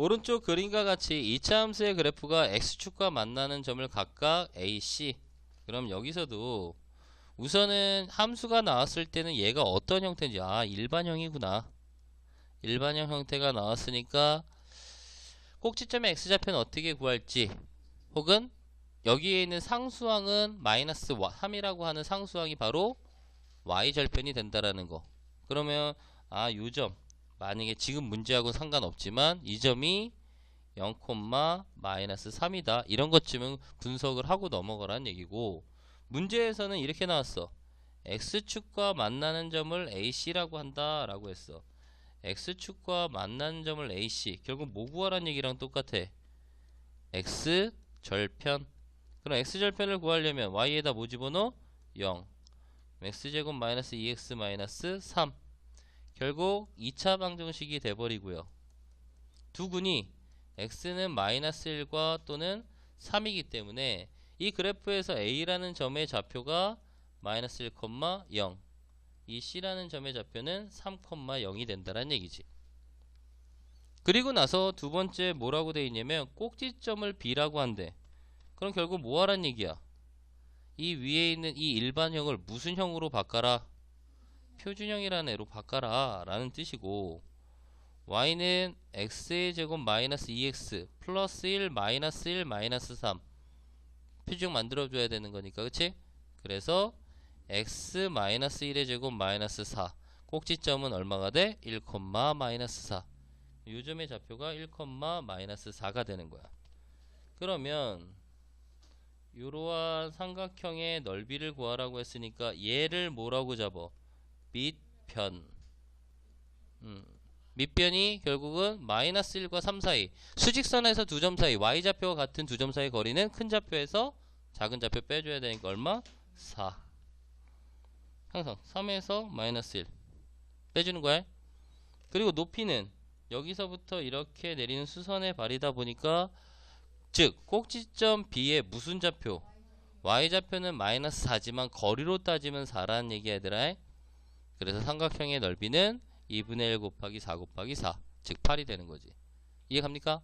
오른쪽 그림과 같이 이차 함수의 그래프가 x축과 만나는 점을 각각 AC 그럼 여기서도 우선은 함수가 나왔을 때는 얘가 어떤 형태인지. 아 일반형이구나. 일반형 형태가 나왔으니까 꼭지점의 x좌표는 어떻게 구할지 혹은 여기에 있는 상수항은 마이너스 3이라고 하는 상수항이 바로 y절편이 된다라는 거. 그러면 아 요점 만약에 지금 문제하고 상관없지만 이 점이 0, 마이너스 3이다. 이런 것쯤은 분석을 하고 넘어가라는 얘기고 문제에서는 이렇게 나왔어. X축과 만나는 점을 ac라고 한다 라고 했어. X축과 만나는 점을 ac 결국 뭐 구하라는 얘기랑 똑같아. X절편. 그럼 x절편을 구하려면 y에다 뭐 집어넣어? 0 x제곱 마이너스 2x 마이너스 3 결국 2차 방정식이 돼버리고요 두 군이 x는 마이너스 1과 또는 3이기 때문에 이 그래프에서 a라는 점의 좌표가 마이너스 1, 0, 이 c라는 점의 좌표는 3, 0이 된다는 얘기지. 그리고 나서 두 번째 뭐라고 되어 있냐면 꼭지점을 b라고 한대. 그럼 결국 뭐 하란 얘기야? 이 위에 있는 이 일반형을 무슨 형으로 바꿔라? 표준형이라는 애로 바꿔라 라는 뜻이고 y는 x의 제곱 마이너스 2x 플러스 1 마이너스 1 마이너스 3 표준형 만들어 줘야 되는 거니까 그치? 그래서 x 마이너스 1의 제곱 마이너스 4 꼭지점은 얼마가 돼? 1, 마이너스 4 요점의 좌표가 1, 마이너스 4가 되는 거야 그러면 이러한 삼각형의 넓이를 구하라고 했으니까 얘를 뭐라고 잡어? 밑편. 음, 밑변이 결국은 마이너스 1과 3 사이. 수직선에서 두 점 사이 y좌표와 같은 두 점 사이 거리는 큰 좌표에서 작은 좌표 빼줘야 되니까 얼마? 4 항상 3에서 마이너스 1 빼주는 거야. 그리고 높이는 여기서부터 이렇게 내리는 수선의 발이다 보니까 즉 꼭지점 B의 무슨 좌표? y좌표는 마이너스 4지만 거리로 따지면 4라는 얘기 얘들아 그래서 삼각형의 넓이는 2분의 1 곱하기 4 곱하기 4 즉 8이 되는 거지 이해 갑니까?